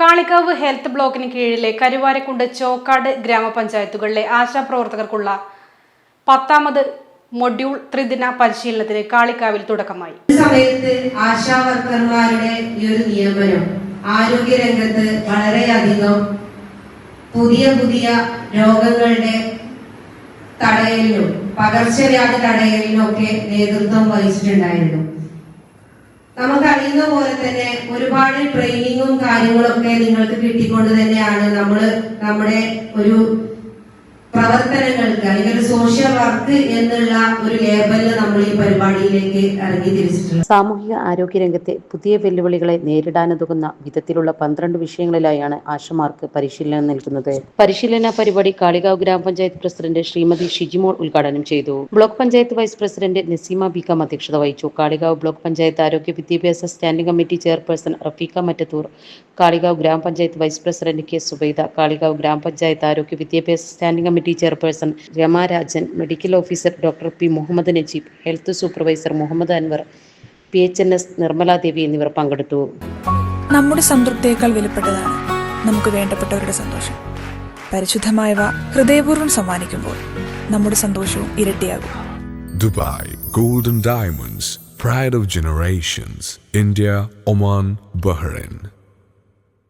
Kalikavu health ബ്ലോക്കിന് കീഴിലെ കരുവാരക്കുണ്ട് ചോക്കാട് ഗ്രാമപഞ്ചായത്തുകളിലെ ആശാപ്രവർത്തകർക്കുള്ള പത്താമത് മൊഡ്യൂൾ ത്രിദിന പരിശീലനത്തിന് കാളിക്കാവിൽ തുടക്കമായി. സമയത്ത് ആശാ വർക്കർമാരുടെ ഈ ഒരു നിയമനം ആരോഗ്യരംഗത്ത് വളരെയധികം പുതിയ പുതിയ രോഗങ്ങളുടെ തടയലിനും പകർച്ചവ്യാധി തടയലിനും ഒക്കെ നേതൃത്വം വഹിച്ചിട്ടുണ്ടായിരുന്നു. നമുക്കറിയുന്ന പോലെ തന്നെ ഒരുപാട് ട്രെയിനിങ്ങും കാര്യങ്ങളൊക്കെ നിങ്ങൾക്ക് കിട്ടിക്കൊണ്ട് തന്നെയാണ് നമ്മൾ നമ്മുടെ ഒരു പ്രവർത്തനങ്ങൾക്ക് അല്ലെങ്കിൽ ഒരു സോഷ്യൽ വർക്ക് എന്നുള്ള ഒരു ലേബലിൽ നമ്മൾ ഈ പരിപാടിയിലേക്ക് ഇറങ്ങി തിരിച്ചിട്ടുണ്ട് സാമൂഹിക ആരോഗ്യ രംഗത്തെ പുതിയ വെല്ലുവിളികളെ നേരിടാനുതകുന്ന വിധത്തിലുള്ള പന്ത്രണ്ട് വിഷയങ്ങളിലായാണ് ആശമാർക്ക് പരിശീലനം നൽകുന്നത്. പരിശീലന പരിപാടി കാളികാവ് ഗ്രാമപഞ്ചായത്ത് പ്രസിഡന്റ് ശ്രീമതി ഷിജിമോൾ ഉദ്ഘാടനം ചെയ്തു. Block panchayat vice president Naseema Beegum അധ്യക്ഷത വഹിച്ചു. കാളികാവ് ബ്ലോക്ക് പഞ്ചായത്ത് ആരോഗ്യ വിദ്യാഭ്യാസ standing committee chairperson Rafeekha Mattathur. Kalikavu ഗ്രാമപഞ്ചായത്ത് vice president K Subaida. Kalikavu ഗ്രാമപഞ്ചായത്ത് ആരോഗ്യ വിദ്യാഭ്യാസ standing committee chairperson Ramarajan medical officer doctor P Muhammad Najeeb health supervisor Muhammad Anwar P H N S Nirmaladevi എന്നിവർ പങ്കെടുത്തു. നമ്മുടെ സംതൃപ്തിയേക്കാൾ വിലപ്പെട്ടതാണ് നമുക്ക് വേണ്ടപ്പെട്ടവരുടെ സന്തോഷം. പരിശുദ്ധമായവ ഹൃദയപൂർവം സമ്മാനിക്കുമ്പോൾ നമ്മുടെ സന്തോഷവും ഇരട്ടിയാകും. Dubai golden diamonds Pride of Generations, India, Oman, Bahrain.